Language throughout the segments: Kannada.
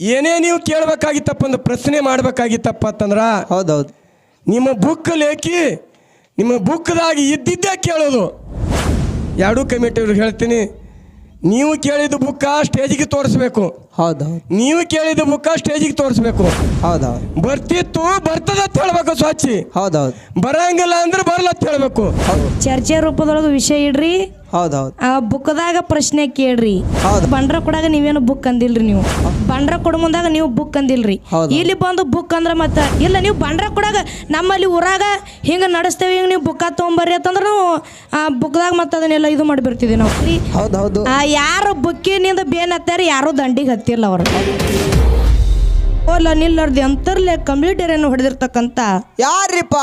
ಏನೇ ನೀವು ಕೇಳಬೇಕಾಗಿತ್ತಪ್ಪ ಒಂದು ಪ್ರಶ್ನೆ ಮಾಡ್ಬೇಕಾಗಿತ್ತಪ್ಪ ಅಂತಂದ್ರ ಹೌದೌದು. ನಿಮ್ಮ ಬುಕ್ ಲೇಖಿ ನಿಮ್ಮ ಬುಕ್ದಾಗ ಇದ್ದಿದ್ದೇ ಕೇಳೋದು. ಎರಡೂ ಕಮಿಟಿಯವ್ರಿಗೆ ಹೇಳ್ತೀನಿ ನೀವು ಕೇಳಿದ ಬುಕ್ಕ ಸ್ಟೇಜಿಗೆ ತೋರಿಸ್ಬೇಕು. ಹೌದೌದು. ನೀವು ಕೇಳಿದ ಬುಕ್ಕ ಸ್ಟೇಜಿಗೆ ತೋರಿಸ್ಬೇಕು. ಹೌದೌದು. ಬರ್ತಿತ್ತು ಬರ್ತದತ್ ಹೇಳ್ಬೇಕು ಸ್ವಚ್ಛಿ. ಹೌದೌದು. ಬರಂಗಿಲ್ಲ ಅಂದ್ರೆ ಬರ್ಲತ್ ಹೇಳ್ಬೇಕು. ಚರ್ಚೆ ರೂಪದೊಳಗೆ ವಿಷಯ ಇಡ್ರಿ. ಹೌದೌದು. ಆ ಬುಕ್ದಾಗ ಪ್ರಶ್ನೆ ಕೇಳ್ರಿ. ಹೌದು. ಬಂಡ್ರ ಕೊಡಾಗ ನೀವೇನು ಬುಕ್ ಅಂದಿಲ್ರಿ ನೀವು? ಬಂಡ್ರ ಕೊಡ ಮುಂದಾಗ ನೀವು ಬುಕ್ ಅಂದಿಲ್ರಿ. ಹೌದು. ಇಲ್ಲಿ ಬಂದು ಬುಕ್ ಅಂದ್ರ ಮತ್ತ ಇಲ್ಲ ನೀವು ಬಂಡ್ರ ಕೊಡಾಗ ನಮ್ಮಲ್ಲಿ ಊರಾಗ ಹಿಂಗ ನಡೆಸ್ತೇವೆ ಹಿಂಗ ನೀವು ಬುಕ್ಕ ತಗೊಂಬರ್ರಿ ಅಂತಂದ್ರ ನಾವು ಆ ಬುಕ್ದಾಗ ಮತ್ತೆ ಅದನ್ನೆಲ್ಲ ಇದು ಮಾಡಿಬಿಡ್ತಿದ್ವಿ ನಾವು. ಹೌದ್ ಹೌದು ಆ ಯಾರು ಬುಕ್ಕಿನಿಂದ ಬೇನ್ ಹತ್ತಾರ ಯಾರು ದಂಡಿಗೆ ಹತ್ತಿಲ್ಲ ಅವರು. ಓಲ್ಲ ನಿಲ್ಲರ್ದಿ ಅಂತರ್ಲೆ ಕಂಪ್ಯೂಟರನ್ನು ಹೊಡೆದಿರ್ತಕ್ಕಂಥ ಯಾರಿಪ್ಪ?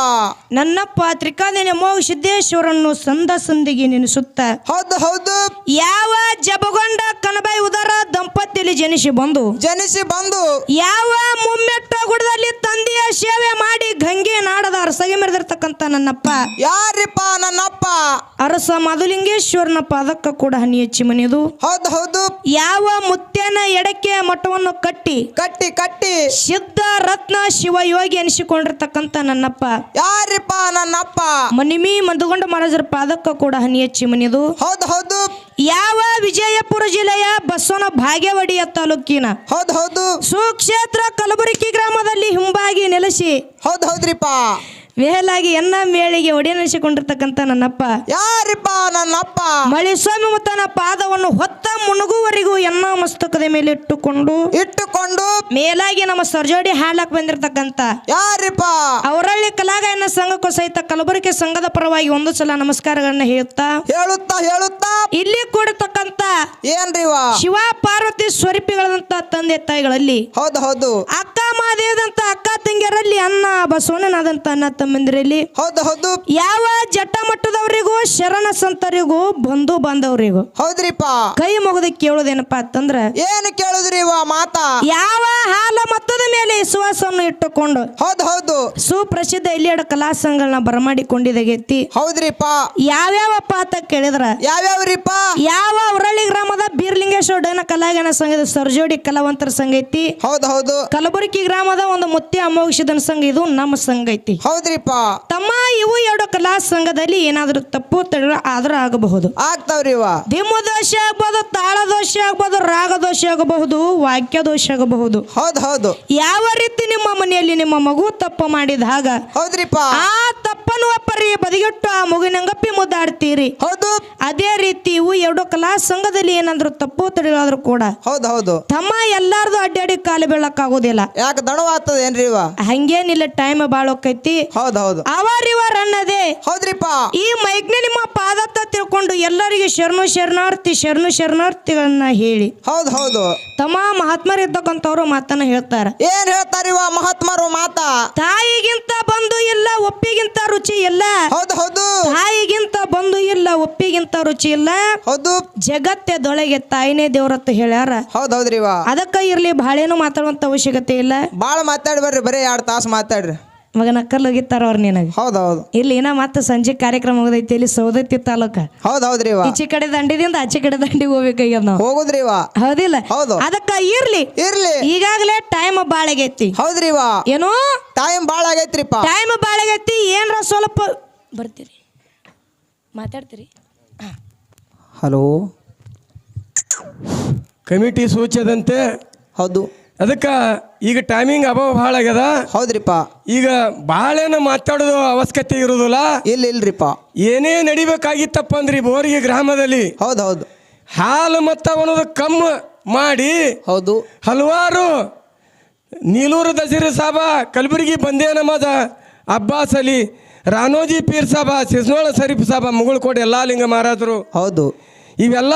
ನನ್ನಪ್ಪ ತ್ರಿಕಾದಿನ ಮೋಗ ಸಿದ್ದೇಶ್ವರನ್ನು ಸಂದ ಸಂದಿಗೆ ನೆನೆಸುತ್ತ ಹೌದು ಹೌದು. ಯಾವ ಜಬಗೊಂಡ ಕನಬಾಯಿ ಉದರ ದಂಪತಿಯಲ್ಲಿ ಜನಿಸಿ ಬಂದು ಜನಿಸಿ ಬಂದು ಯಾವ ಮುಮ್ಮೆಟ್ಟ ಗುಡದಲ್ಲಿ ತಂದೆಯ ಸೇವೆ ಮಾಡಿ ಗಂಗೆ ನಾಡದ ಅರಸಗೆ ಮೆರೆದಿರ್ತಕ್ಕಂಥ ನನ್ನಪ್ಪ. ಯಾರಿಪ್ಪ ನನ್ನಪ್ಪ? ಅರಸ ಮಧುಲಿಂಗೇಶ್ವರನ ಪಾದಕ್ಕ ಕೂಡ ಹನಿ ಹೆಚ್ಚಿ ಮನೆಯದು ಹೌದು ಹೌದು. ಯಾವ ಮುತ್ಯನ ಎಡಕ್ಕೆ ಮಠವನ್ನು ಕಟ್ಟಿ ಕಟ್ಟಿ ಕಟ್ಟಿ. ಸಿದ್ಧ ರತ್ನ ಶಿವಯೋಗಿ ಅನಿಸಿಕೊಂಡಿರ್ತಕ್ಕಂತ ನನ್ನಪ್ಪ. ಯಾರಿಪ್ಪ ನನ್ನಪ್ಪ? ಮನಿಮಿ ಮಂದಗೊಂಡ ಮಹಾರಾಜರ ಪಾದಕ್ಕ ಕೂಡ ಹನಿ ಹಚ್ಚಿ ಮನೆಯದು ಹೌದು ಹೌದು. ಯಾವ ವಿಜಯಪುರ ಜಿಲ್ಲೆಯ ಬಸವನ ಭಾಗ್ಯವಡಿಯ ತಾಲೂಕಿನ. ಹೌದು ಹೌದು. ಸುಕ್ಷೇತ್ರ ಕಲಬುರಗಿ ಗ್ರಾಮದಲ್ಲಿ ಹಿಂಬಾಗಿ ನೆಲೆಸಿ. ಹೌದು ಹೌದ್ರಿಪ್ಪ. ವೇಲಾಗಿ ಎನ್ನ ಮೇಳಿಗೆ ಒಡೆಯನಿಸಿಕೊಂಡಿರ್ತಕ್ಕಂಥ ನನ್ನಪ್ಪ. ಯಾರಿಪ್ಪ ನನ್ನಪ್ಪ? ಮಳೆ ಸ್ವಾಮಿ ಮುತ್ತನ ಪಾದವನ್ನು ಹೊತ್ತ ಮುಣುಗುವರೆಗೂ ಎನ್ನ ಮಸ್ತಕದ ಮೇಲೆ ಇಟ್ಟುಕೊಂಡು ಇಟ್ಟುಕೊಂಡು ಮೇಲಾಗಿ ನಮ್ಮ ಸರ್ಜೋಡಿ ಹಾಡ್ಲಾಕ್ ಬಂದಿರತಕ್ಕಂತ ಯಾರಿಪ್ಪ? ಅವರಳ್ಳಿ ಕಲಾಗಾಯನ ಸಂಘಕ್ಕೂ ಸಹಿತ ಕಲಬುರಗಿ ಸಂಘದ ಪರವಾಗಿ ಒಂದು ಸಲ ನಮಸ್ಕಾರಗಳನ್ನ ಹೇಳುತ್ತಾ ಹೇಳುತ್ತಾ ಹೇಳುತ್ತಾ ಇಲ್ಲಿ ಏನ್ರಿವ? ಶಿವ ಪಾರ್ವತಿ ಸ್ವರೂಪಿಗಳಂತ ತಂದೆ ತಾಯಿಗಳಲ್ಲಿ ಹೌದು ಹೌದು. ಅಕ್ಕ ಮಾದೇವದಂತ ಅಕ್ಕ ತಂಗಿಯರಲ್ಲಿ ಅನ್ನ ಬಸವಣ್ಣನಾದಂತ ಅನ್ನ ತಮ್ಮಂದಿರಲ್ಲಿ ಹೌದು ಹೌದು. ಯಾವ ಜಟ್ಟ ಮಟ್ಟದವರಿಗೂ ಶರಣ ಸಂತರಿಗೂ ಬಂಧು ಬಾಂಧವರಿಗೂ ಹೌದ್ರಿಪ್ಪ. ಕೈ ಮುಗಿದು ಕೇಳೋದೇನಪ್ಪ ಅಂತಂದ್ರ ಏನು ಕೇಳುದ್ರಿವ ಮಾತಾ? ಯಾವ ಹಾಲ ಮತ್ತದ ಮೇಲೆ ವಿಶ್ವಾಸವನ್ನು ಇಟ್ಟುಕೊಂಡು? ಹೌದು ಹೌದು. ಸುಪ್ರಸಿದ್ಧ ಇಲ್ಲಿಯಡ ಕಲಾ ಸಂಘಗಳನ್ನ ಹೌದ್ರಿಪಾ ಹೌದ್ರಿಪ್ಪ. ಯಾವ್ಯಾವಪ್ಪ ಅಂತ ಕೇಳಿದ್ರ? ಯಾವ್ಯಾವ್ರಿಪ್ಪ? ಯಾವ ಉರಳಿ ಗ್ರಾಮದ ಬೀರ್ಲಿಂಗೇಶ್ವರ ಡೈನ ಕಲಾಗಣ ಸಂಘದ ಸರ್ಜೋಡಿ ಕಲಾವಂತರ ಸಂಘ ಐತಿ. ಹೌದು ಹೌದು. ಕಲಬುರಗಿ ಗ್ರಾಮದ ಒಂದು ಮುತ್ಯ ಅಮೋಘಿಸಿದನ ಸಂಘ ಇದು ನಮ್ಮ ಸಂಘ ಐತಿ. ಹೌದ್ರಿಪ್ಪ. ತಮ್ಮ ಇವು ಎರಡು ಕಲಾ ಸಂಘದಲ್ಲಿ ಏನಾದರೂ ತಪ್ಪು ತಡ ಆದ್ರೂ ಆಗಬಹುದು. ಆಗ್ತಾವ್ರಿವಾ. ದಿಮ್ಮ ದೋಷ ಆಗ್ಬೋದು ತಾಳ ದೋಷ ಆಗ್ಬೋದು ರಾಗ ದೋಷ ಆಗಬಹುದು. ವಾಕ್ಯ ದೋಷ ಆಗಬಹುದು ಹೌದು ಹೌದು. ಯಾವ ರೀತಿ ನಿಮ್ಮ ಮನೆಯಲ್ಲಿ ನಿಮ್ಮ ಮಗು ತಪ್ಪು ಮಾಡಿದಾಗ ಹೌದ್ರಿಪ್ಪ. ಆ ತಪ್ಪನ್ನು ಒಪ್ಪರಿ ಬದಿಗೆಟ್ಟು ಆ ಮಗುವಿನಂಗಪ್ಪಿ ಮುದ್ದಾಡ್ತೀರಿ. ಹೌದು. ಅದೇ ರೀತಿ ಇವು ಎರಡು ಕಲಾ ಸಂಘದಲ್ಲಿ ಏನಾದ್ರು ತಪ್ಪು ತಡೆಯಾದ್ರೂ ಕೂಡ ಹೌದು ಹೌದು. ತಮ್ಮ ಎಲ್ಲಾರ್ದು ಅಡ್ಡಾಡಿ ಕಾಲು ಬೀಳಕ್ಕಾಗೋದಿಲ್ಲ. ಯಾಕೆ ದಣವಾಗ್ತದೆ ಏನ್ರಿ ಇವ? ಹಂಗೇನಿಲ್ಲ ಟೈಮ್ ಬಾಳೋಕೈತಿ. ಹೌದು ಹೌದು. ಅವರಿವರ್ ಅನ್ನದೇ. ಹೌದ್ರಿಪ್ಪ. ಈ ಮೈಕ್ನ ನಿಮ್ಮ ಪಾದತ್ತ ತಿಳ್ಕೊಂಡು ಎಲ್ಲರಿಗೆ ಶರಣು ಶರಣಾರ್ಥಿ ಶರಣು ಶರಣಾರ್ಥಿಗಳನ್ನ ಹೇಳಿ. ಹೌದು ಹೌದು. ತಮ್ಮ ಮಹಾತ್ಮರಿರ್ತಕ್ಕಂಥವ್ರು ಮಾತನ್ನ ಹೇಳ್ತಾರ. ಏನ್ ಹೇಳ್ತಾರಿವ ಮಹಾತ್ಮರು ಮಾತಾ? ತಾಯಿಗಿಂತ ಬಂದು ಇಲ್ಲ ಒಪ್ಪಿಗಿಂತ ರುಚಿ ಇಲ್ಲ. ಹೌದು ಹೌದು. ತಾಯಿಗಿಂತ ಬಂದು ಇಲ್ಲ ಒಪ್ಪಿಗಿಂತ ರುಚಿ ಇಲ್ಲ. ಹೌದು. ಜಗತ್ತೆದೊಳಗೆ ತಾಯಿನೇ ದೇವ್ರತ್ತ ಹೇಳ್ಯಾರ. ಹೌದು ಹೌದ್ರಿ ಅದಕ್ಕ ಇರ್ಲಿ ಬಾಳೇನು ಮಾತಾಡುವಂತ ಅವಶ್ಯಕತೆ ಇಲ್ಲ. ಬಾಳ ಮಾತಾಡಿ ಬರ್ರಿ ಬರೀ ಎರಡು ತಾಸು ಮಾತಾಡ್ರಿ. ಮಗನ ಹೋಗಿತ್ತಾರ ಅವ್ರ ನಿನಗೆ? ಹೌದು ಹೌದು ಇಲ್ಲಿ ಏನ ಮತ್ತೆ ಸಂಜೆ ಕಾರ್ಯಕ್ರಮ ಹೋಗದೈತಿ ಇಲ್ಲಿ ಸೌದತ್ತಿ ತಾಲೂಕ. ಹೌದು ಹೌದ್ರಿವ ಈಚೆ ಕಡೆ ದಂಡಿದಿಂದ ಆಚೆ ಕಡೆ ದಂಡಿಗೆ ಹೋಗ್ಬೇಕಾಗ್ಯದ ನಾವು. ಹೋಗುದ್ರಿವ ಹೌದಿಲ್ಲ? ಹೌದು. ಅದಕ್ಕ ಇರ್ಲಿ. ಇರ್ಲಿ. ಈಗಾಗಲೇ ಟೈಮ್ ಬಾಳಗೈತಿ. ಹೌದ್ರಿವ ಏನೋ? ಟೈಮ್ ಭಾಳ ಆಗೈತ್ರಿಪ್ಪ ಟೈಮ್ ಬಾಳಗೈತಿ ಏನ್ರ ಸ್ವಲ್ಪ ಬರ್ತೀರಿ. ಮಾತಾಡ್ತೀರಿ? ಹಲೋ. ಕಮಿಟಿ ಸೂಚದಂತೆ ಹೌದು. ಅದಕ್ಕೆ ಈಗ ಟೈಮಿಂಗ್ ಅಭಾವ ಭಾಳ ಆಗ್ಯದ. ಹೌದ್ರಿಪ್ಪ. ಈಗ ಭಾಳೇನು ಮಾತಾಡೋದು ಅವಶ್ಯಕತೆ ಇರೋದಿಲ್ಲ. ಇಲ್ಲ ಇಲ್ರಿಪ್ಪ. ಏನೇ ನಡಿಬೇಕಾಗಿತ್ತಪ್ಪ ಅಂದ್ರಿ ಬೋರಿಗೆ ಗ್ರಾಮದಲ್ಲಿ. ಹೌದು ಹೌದು ಹಾಲು ಮತ್ತ ಅನ್ನೋದು ಕಮ್ಮ ಮಾಡಿ ಹೌದು. ಹಲವಾರು ನೀಲೂರು ದಸರಿ ಸಾಬ ಕಲಬುರಗಿ ಬಂದೇ ನಮದ ಅಬ್ಬಾಸ್ ಅಲಿ ರಾನೋಜಿ ಪೀರ್ ಸಾಬ ಸಿಸ್ನೋಳ ಸರೀಫ್ ಸಾಬ ಮುಗುಳ್ಕೋಟೆ ಎಲ್ಲ ಲಿಂಗ ಮಹಾರಾಜರು. ಹೌದು. ಇವೆಲ್ಲ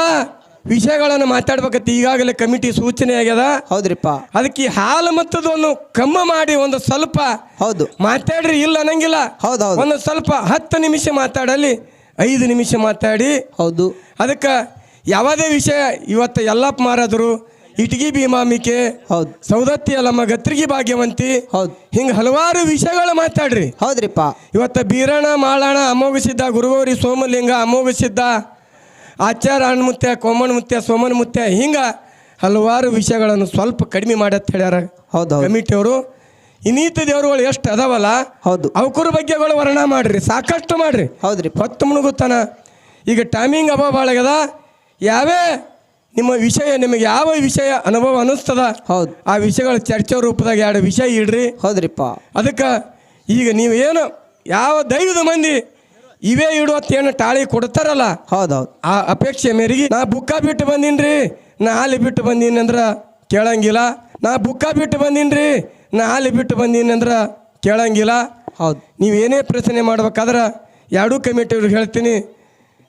ವಿಷಯಗಳನ್ನು ಮಾತಾಡ್ಬೇಕಂತ ಈಗಾಗಲೇ ಕಮಿಟಿ ಸೂಚನೆ ಆಗ್ಯದ. ಹೌದ್ರಿಪ್ಪ. ಅದಕ್ಕೆ ಹಾಲು ಮತ್ತದನ್ನು ಕಮ್ಮ ಮಾಡಿ ಒಂದು ಸ್ವಲ್ಪ ಹೌದು. ಮಾತಾಡ್ರಿ ಇಲ್ಲ ಅನ್ನಂಗಿಲ್ಲ. ಹೌದು ಹೌದು. ಒಂದು ಸ್ವಲ್ಪ ಹತ್ತು ನಿಮಿಷ ಮಾತಾಡಲಿ ಐದು ನಿಮಿಷ ಮಾತಾಡಿ. ಹೌದು. ಅದಕ್ಕೆ ಯಾವುದೇ ವಿಷಯ ಇವತ್ತು ಎಲ್ಲಪ್ಪ ಮಾರಾದರು ಇಟಗಿ ಭೀಮಾಂಬಿಕೆ ಹೌದು. ಸೌದತ್ತಿ ಅಲ್ಲಮ್ಮ ಗತ್ರಿಗಿ ಭಾಗ್ಯವಂತಿ ಹೌದು. ಹಿಂಗೆ ಹಲವಾರು ವಿಷಯಗಳು ಮಾತಾಡ್ರಿ. ಹೌದ್ರಿಪ್ಪ. ಇವತ್ತು ಬೀರಣ ಮಾಳಣ ಅಮೋಘಸಿದ್ದ ಗುರುಗೌರಿ ಸೋಮಲಿಂಗ ಅಮೋಘಸಿದ್ದ ಆಚಾರ ಹಣ್ಮುತ್ಯ ಕೋಮಣ ಮುತ್ತೆ ಸೋಮನ ಮುತ್ತೆ ಹಿಂಗೆ ಹಲವಾರು ವಿಷಯಗಳನ್ನು ಸ್ವಲ್ಪ ಕಡಿಮೆ ಮಾಡತ್ ಹೇಳ್ಯಾರ ಹೌದು ಕಮಿಟಿಯವರು. ಇನ್ನೀತ ದೇವರುಗಳು ಎಷ್ಟು ಅದಾವಲ್ಲ ಹೌದು. ಅವಕರ ಬಗ್ಗೆಗಳು ವರ್ಣ ಮಾಡ್ರಿ ಸಾಕಷ್ಟು ಮಾಡ್ರಿ. ಹೌದ್ರಿ. ಹೊತ್ತು ಮುಳುಗುತ್ತಾನ ಈಗ ಟೈಮಿಂಗ್ ಅಭಾವ ಭಾಳ ಆಗ್ಯದ. ಯಾವೇ ನಿಮ್ಮ ವಿಷಯ ನಿಮಗೆ ಯಾವ ವಿಷಯ ಅನುಭವ ಅನಿಸ್ತದ ಹೌದು. ಆ ವಿಷಯಗಳ ಚರ್ಚೆ ರೂಪದಾಗ ಎರಡು ವಿಷಯ ಇಡ್ರಿ. ಹೌದ್ರಿಪ್ಪ. ಅದಕ್ಕೆ ಈಗ ನೀವು ಏನು ಯಾವ ದೈವದ ಮಂದಿ ಇವೇ ಇಡುವತ್ತೇನು ತಾಳಿ ಕೊಡ್ತಾರಲ್ಲ? ಹೌದು ಹೌದು ಆ ಅಪೇಕ್ಷೆ ಮೇರೆಗೆ ನಾ ಬುಕ್ಕ ಬಿಟ್ಟು ಬಂದೀನ್ರಿ ನಾ ಹಾಲಿ ಬಿಟ್ಟು ಬಂದೀನಿ ಅಂದ್ರೆ ಕೇಳಂಗಿಲ್ಲ. ನಾ ಬುಕ್ಕ ಬಿಟ್ಟು ಬಂದೀನ್ರಿ ನಾ ಹಾಲಿ ಬಿಟ್ಟು ಬಂದೀನಿ ಅಂದ್ರೆ ಕೇಳಂಗಿಲ್ಲ. ಹೌದು. ನೀವು ಏನೇ ಪ್ರಶ್ನೆ ಮಾಡ್ಬೇಕಾದ್ರೆ ಎರಡೂ ಕಮಿಟಿಯವ್ರಿಗೆ ಹೇಳ್ತೀನಿ.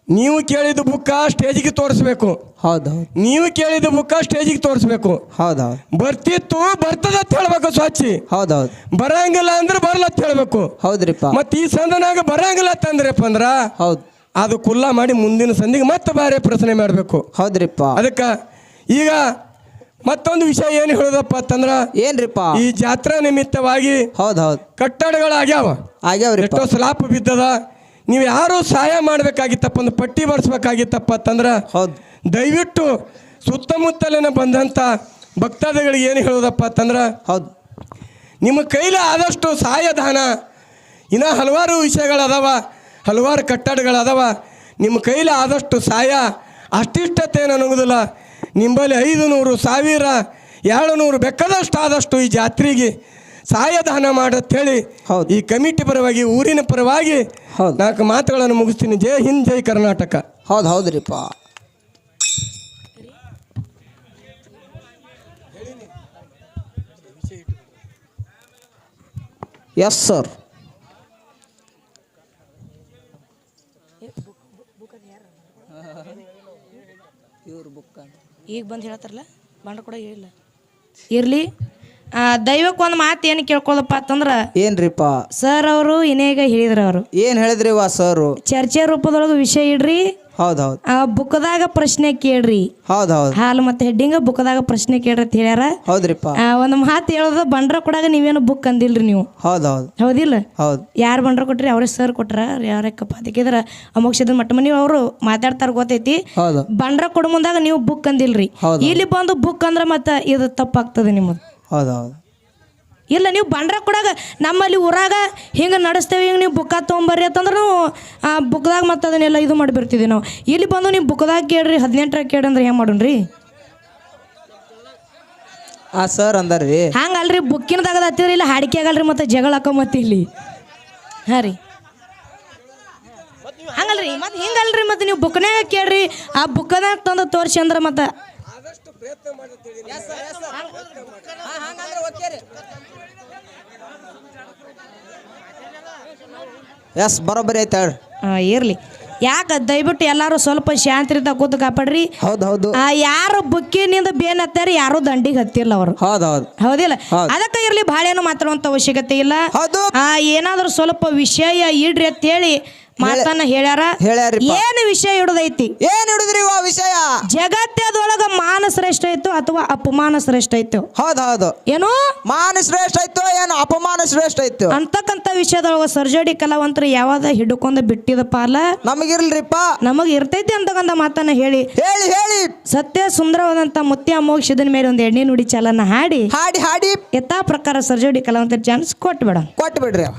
ನೀವು ಕೇಳಿದ ಬುಕ್ಕ ಸ್ಟೇಜಿಗೆ ತೋರಿಸ್ಬೇಕು. ಹೌದು. ನೀವು ಕೇಳಿದ ಬುಕ್ಕ ಸ್ಟೇಜಿಗೆ ತೋರಿಸ್ಬೇಕು. ಹೌದು. ಹೌದು ಬರ್ತಿತ್ತು ಬರ್ತದ ಅಂತ ಹೇಳ್ಬೇಕು ಸ್ವಚ್ಛಿ ಹೌದು. ಹೌದು ಬರಂಗಿಲ್ಲ ಅಂದ್ರೆ ಬರಲ್ಲ ಅಂತ ಹೇಳ್ಬೇಕು. ಹೌದ್ರಿಪ್ಪ. ಮತ್ತೆ ಈ ಸಂದನಾಗ ಬರಂಗಿಲ್ಲ ಅಂತಂದ್ರಪ್ಪ ಅಂದ್ರ ಹೌದು. ಅದು ಕುಲ್ಲ ಮಾಡಿ ಮುಂದಿನ ಸಂದಿಗೆ ಮತ್ತೆ ಬಾರಿ ಪ್ರಶ್ನೆ ಮಾಡಬೇಕು. ಹೌದ್ರಿಪ್ಪ. ಅದಕ್ಕೆ ಈಗ ಮತ್ತೊಂದು ವಿಷಯ ಏನು ಹೇಳೋದಪ್ಪ ಅಂತಂದ್ರ ಏನ್ರಿಪ್ಪ? ಈ ಜಾತ್ರಾ ನಿಮಿತ್ತವಾಗಿ ಹೌದು ಹೌದು. ಕಟ್ಟಡಗಳಾಗ್ಯಾವ. ಆಗ್ಯಾವ್ರಿ ಎಷ್ಟೋ ಸ್ಲಾಪ್ ಬಿದ್ದದ. ನೀವು ಯಾರು ಸಹಾಯ ಮಾಡಬೇಕಾಗಿತ್ತಪ್ಪ ಒಂದು ಪಟ್ಟಿ ಬರೆಸ್ಬೇಕಾಗಿತ್ತಪ್ಪ ಅಂತಂದ್ರೆ ಹೌದು. ದಯವಿಟ್ಟು ಸುತ್ತಮುತ್ತಲಿನ ಬಂದಂಥ ಭಕ್ತಾದಿಗಳಿಗೆ ಏನು ಹೇಳೋದಪ್ಪ ಅಂತಂದ್ರೆ ಹೌದು. ನಿಮ್ಮ ಕೈಲಿ ಆದಷ್ಟು ಸಹಾಯದಾನ ಇನ್ನು ಹಲವಾರು ವಿಷಯಗಳದಾವ ಹಲವಾರು ಕಟ್ಟಡಗಳದಾವ ನಿಮ್ಮ ಕೈಲಿ ಆದಷ್ಟು ಸಹಾಯ ಅಷ್ಟಿಷ್ಟತೇನು ಅನ್ನೋದಿಲ್ಲ ನಿಂಬಲ್ಲಿ ಐದು ನೂರು ಸಾವಿರ ಎರಡು ನೂರು ಬೇಕಾದಷ್ಟು ಆದಷ್ಟು ಈ ಜಾತ್ರೆಗೆ ಮಾಡತ್ತೇಳಿ. ಹೌದು. ಈ ಕಮಿಟಿ ಪರವಾಗಿ ಊರಿನ ಪರವಾಗಿ ಹೌದು. ನಾಲ್ಕು ಮಾತುಗಳನ್ನು ಮುಗಿಸ್ತೀನಿ. ಜೈ ಹಿಂದ್ ಜೈ ಕರ್ನಾಟಕ. ಹೌದು ಹೌದ್ರಿಪ್ಪ. ಎಸ್ ಸರ್ ಈಗ ಬಂದು ಹೇಳ್ತಾರಲ್ಲ ಬಂಡ ಕೂಡ ಹೇಳಿಲ್ಲ. ಇರಲಿ. ದೈವಕ್ಕೆ ಒಂದು ಮಾತು ಏನು ಕೇಳ್ಕೊಳ್ಳಪ್ಪ ಅಂತಂದ್ರೆ ಏನ್ರಿಪ್ಪ? ಸರ್ ಅವರು ಇನ್ನೇಗ ಹೇಳಿದ್ರು ಅವರು. ಏನ್ ಹೇಳಿದ್ರಿ ವಾ ಸರ್? ಚರ್ಚೆ ರೂಪದೊಳಗೆ ವಿಷಯ ಇಡ್ರಿ ಹೌದು ಹೌದು. ಆ ಬುಕ್ದಾಗ ಪ್ರಶ್ನೆ ಕೇಳ್ರಿ. ಹೌದು ಹೌದು. ಹಾಲು ಮತ್ತೆ ಹೆಡ್ಡಿಂಗ ಬುಕ್ದಾಗ ಪ್ರಶ್ನೆ ಕೇಳ್ರಿ ಅಂತ ಹೇಳ್ಯಾರ. ಹೌದ್ರಿಪ್ಪ. ಆ, ಒಂದು ಮಾತು ಹೇಳೋದು ಬಂಡ್ರ ಕೊಡಾಗ ನೀವೇನು ಬುಕ್ ಅಂದಿಲ್ರಿ ನೀವು. ಹೌದು ಹೌದು. ಹೌದಿಲ್ಲ? ಹೌದು. ಯಾರು ಬಂಡ್ರ ಕೊಟ್ರಿ ಅವರೇ ಸರ್ ಕೊಟ್ರ ಯಾರಕ್ಕಪ್ಪ ಅದಕ್ಕಿದ್ರ ಅಮೋಕ್ಷದ ಮಟ್ಟ ಮನೆ ಅವರು ಮಾತಾಡ್ತಾರ ಗೊತ್ತೈತಿ. ಹೌದು. ಬಂಡ್ರ ಕೊಡ ಮುಂದಾಗ ನೀವು ಬುಕ್ ಅಂದಿಲ್ರಿ. ಹೌದು. ಇಲ್ಲಿ ಬಂದು ಬುಕ್ ಅಂದ್ರ ಮತ್ತೆ ಇದು ತಪ್ಪಾಗ್ತದೆ ನಿಮ್ಮದು ಹೌದು ಹೌದು ಇಲ್ಲ ನೀವು ಬಂಡ್ರ ಕೊಡಾಗ ನಮ್ಮಲ್ಲಿ ಊರಾಗ ಹಿಂಗೆ ನಡೆಸ್ತೇವೆ ಹಿಂಗೆ ನೀವು ಬುಕ್ಕ ತೊಗೊಂಬರ್ರಿ ಅಂತಂದ್ರೆ ನಾವು ಬುಕ್ದಾಗ ಮತ್ತೆ ಅದನ್ನೆಲ್ಲ ಇದು ಮಾಡಿಬಿಡ್ತಿದ್ವಿ ನಾವು. ಇಲ್ಲಿ ಬಂದು ನೀವು ಬುಕ್ದಾಗ ಕೇಳ್ರಿ ಹದಿನೆಂಟರಾಗ ಕೇಳ್ರಿ ಅಂದ್ರೆ ಹೆಂಗೆ ಮಾಡೋಣ್ರಿ? ಆ ಸರ್ ಅಂದಾರ್ರಿ. ಹಂಗಲ್ರಿ ಬುಕ್ಕಿನದಾಗ ಹತ್ತಿದ್ರಿ ಇಲ್ಲ ಹಾಡಿಕೆ ಆಗಲ್ರಿ ಮತ್ತೆ ಜಗಳ ಹಾಕೋ ಮತ್ತೆ ಇಲ್ಲಿ? ಹಾಂ ರೀ. ಹಂಗಲ್ರಿ ಮತ್ತೆ ಹಿಂಗಲ್ರಿ ಮತ್ತೆ ನೀವು ಬುಕ್ನಾಗ ಕೇಳ್ರಿ ಆ ಬುಕ್ಕದಾಗ ತಂದು ತೋರಿಸಿ ಅಂದ್ರೆ ಮತ್ತೆ ಎಸ್ ಬರೋಬ್ಬರಿ ಐತೆ ಹೇಳ್ರಿ ಇರ್ಲಿ. ಯಾಕೆ? ದಯವಿಟ್ಟು ಎಲ್ಲರೂ ಸ್ವಲ್ಪ ಶಾಂತಿಯಿಂದ ಕೂತು ಕಾಪಾಡ್ರಿ. ಹೌದು ಹೌದು. ಆ ಯಾರು ಬುಕ್ಕಿನಿಂದ ಬೇನ್ ಹತ್ತಾರ ಯಾರು ದಂಡಿಗೆ ಹತ್ತಿಲ್ಲ ಅವರು. ಹೌದು ಹೌದು. ಹೌದಿಲ್ಲ? ಅದಕ್ಕೆ ಇರ್ಲಿ ಬಾಳೆನು ಏನು ಮಾತಾಡುವಂತ ಅವಶ್ಯಕತೆ ಇಲ್ಲ. ಏನಾದ್ರೂ ಸ್ವಲ್ಪ ವಿಷಯ ಇಡ್ರಿ ಅಂತ ಹೇಳಿ ಮಾತನ್ನ ಹೇಳ್ಯಾರ? ಹೇಳ್ಯಾರ ಏನು ವಿಷಯ ಹಿಡುದೈತಿ? ಏನ್ ಹಿಡಿದ್ರಿ ವಾ ವಿಷಯ? ಜಗತ್ತದೊಳಗ ಮಾನ ಶ್ರೇಷ್ಠ ಐತೋ ಅಥವಾ ಅಪಮಾನ ಶ್ರೇಷ್ಠ ಐತೋ ಹೌದು ಹೌದು. ಏನು? ಮಾನ ಶ್ರೇಷ್ಠ ಐತೋ ಏನು? ಅಪಮಾನ ಶ್ರೇಷ್ಠ ಐತೋ ಅಂತಕ್ಕಂಥ ವಿಷಯದೊಳಗ ಸರ್ಜಡಿ ಕಲಾವಂತರ ಯಾವಾಗ ಹಿಡ್ಕೊಂಡ ಬಿಟ್ಟಿದ ಪಾಲ? ನಮಗಿರ್ಲ್ರಿಪ್ಪ. ನಮಗ್ ಇರ್ತೈತಿ ಅಂತಕ್ಕಂಥ ಮಾತನ್ನ ಹೇಳಿ. ಹೇಳಿ ಹೇಳಿ. ಸತ್ಯ ಸುಂದರವಾದಂತ ಮುತ್ಯ ಮೋಕ್ಷದ ಮೇಲೆ ಒಂದ್ ಎಣ್ಣೆ ನುಡಿ ಚಾಲನ ಹಾಡಿ. ಹಾಡಿ ಹಾಡಿ. ಯಥಾ ಪ್ರಕಾರ ಸರ್ಜಡಿ ಕಲಾವಂತರ ಚಾನ್ಸ್ ಕೊಟ್ಬೇಡ. ಕೊಟ್ಬಿಡ್ರಿ ಅವ.